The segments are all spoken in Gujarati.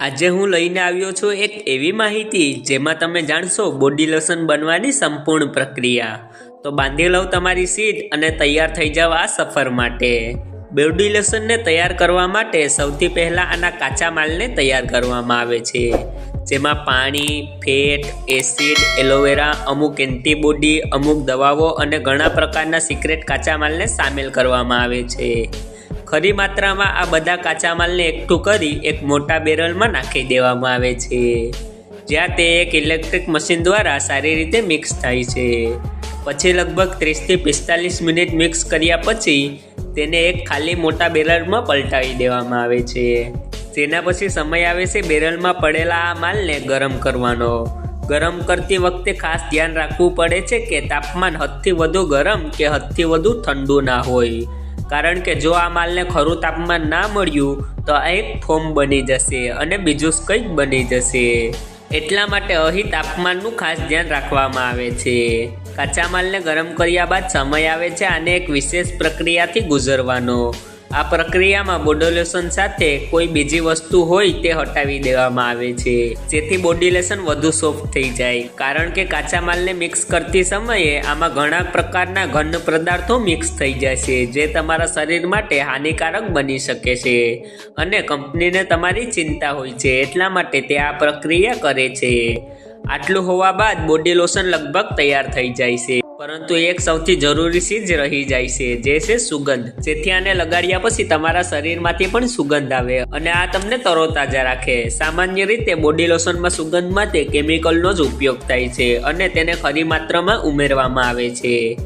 આજે હું લઈને આવ્યો છું એક એવી માહિતી જેમાં તમે જાણશો બોડી લોશન બનવાની સંપૂર્ણ પ્રક્રિયા. તો બાંધી લઉં તમારી સીટ અને તૈયાર થઈ જાવ આ સફર માટે. બોડી લોશનને તૈયાર કરવા માટે સૌથી પહેલાં આના કાચા માલને તૈયાર કરવામાં આવે છે. જેમાં પાણી, ફેટ, એસિડ, એલોવેરા, અમુક એન્ટીબોડી, અમુક દવાઓ અને ઘણા પ્રકારના સિક્રેટ કાચા માલને સામેલ કરવામાં આવે છે. ખરી માત્રામાં આ બધા કાચા માલને એકઠું કરી એક મોટા બેરલમાં નાખી દેવામાં આવે છે. જ્યાં તે એક ઇલેક્ટ્રિક મશીન દ્વારા સારી રીતે મિક્સ થાય છે. પછી લગભગ ત્રીસથી પિસ્તાલીસ મિનિટ મિક્સ કર્યા પછી તેને એક ખાલી મોટા બેરલમાં પલટાવી દેવામાં આવે છે. તેના પછી સમય આવે છે બેરલમાં પડેલા આ માલને ગરમ કરવાનો. ગરમ કરતી વખતે ખાસ ધ્યાન રાખવું પડે છે કે તાપમાન હદથી વધુ ગરમ કે હદથી વધુ ઠંડુ ના હોય. કારણ કે જો આ માલને ખરું તાપમાન ના મળ્યું, તો આ એક ફોમ બની જશે અને બીજું કંઈક બની જશે. એટલા માટે અહીં તાપમાનનું ખાસ ધ્યાન રાખવામાં આવે છે. કાચા માલને ગરમ કર્યા બાદ સમય આવે છે આને એક વિશેષ પ્રક્રિયાથી ગુજરવાનો. આ પ્રક્રિયામાં બોડોલેશન સાથે કોઈ બીજી વસ્તુ હોય તે હટાવી દેવામાં આવે છે. જેથી બોડી લોશન વધુ સોફ્ટ થઈ જાય. કારણ કે કાચા માલને મિક્સ કરતી સમયે આમાં ઘણા પ્રકારના ઘન પદાર્થો મિક્સ થઈ છે જે તમારા શરીર માટે હાનિકારક બની શકે છે અને કંપનીને તમારી ચિંતા હોય છે, એટલા માટે તે આ પ્રક્રિયા કરે છે. આટલું હોવા બાદ બોડી લોશન લગભગ તૈયાર થઈ જાય છે. પરંતુ એક સૌથી જરૂરી ચીજ રહી જાય છે, જે છે સુગંધ. જેથી આને લગાડ્યા પછી તમારા શરીરમાંથી પણ સુગંધ આવે અને આ તમને તરોતાજા રાખે. સામાન્ય રીતે બોડી લોશનમાં સુગંધ માટે કેમિકલનો જ ઉપયોગ થાય છે અને તેને ખરી માત્રામાં ઉમેરવામાં આવે છે.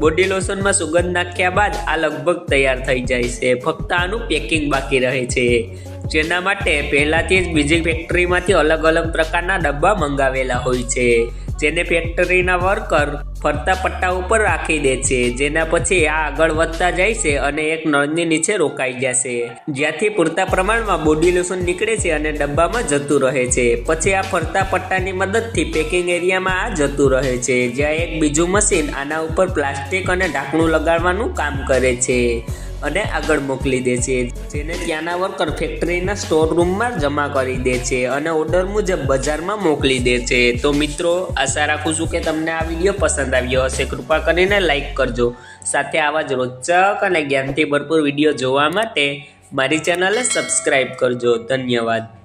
બોડી લોશનમાં સુગંધ નાખ્યા બાદ આ લગભગ તૈયાર થઈ જાય છે. ફક્ત આનું પેકિંગ બાકી રહે છે. જેના માટે પહેલાથી જ બીજી ફેક્ટરીમાંથી અલગ અલગ પ્રકારના ડબ્બા મંગાવેલા હોય છે. જેને ફેક્ટરીના વર્કર ફરતા પટ્ટા ઉપર રાખી દે છે, જેના પછી આ આગળ વધતા જાય છે અને એક નળની નીચે રોકાઈ જશે જ્યાંથી પૂરતા પ્રમાણમાં બોડી લોશન નીકળે છે અને ડબ્બામાં જતું રહે છે. પછી આ ફરતા પટ્ટાની મદદથી પેકિંગ એરિયામાં આ જતું રહે છે, જ્યાં એક બીજું મશીન આના ઉપર પ્લાસ્ટિક અને ઢાંકણું લગાડવાનું કામ કરે છે. અને આગળ મોકલી દે છે. જેને ત્યાંના વર્કર ફેક્ટરીના સ્ટોર રૂમમાં જમા કરી દે છે અને ઓર્ડર મુજબ બજારમાં મોકલી દે છે. તો મિત્રો, આશા રાખું છું કે તમને આ વીડિયો પસંદ આવ્યો હશે. કૃપા કરીને લાઈક કરજો. સાથે આવા જ રોચક અને જ્ઞાનથી ભરપૂર વીડિયો જોવા માટે મારી ચેનલને સબસ્ક્રાઈબ કરજો. ધન્યવાદ.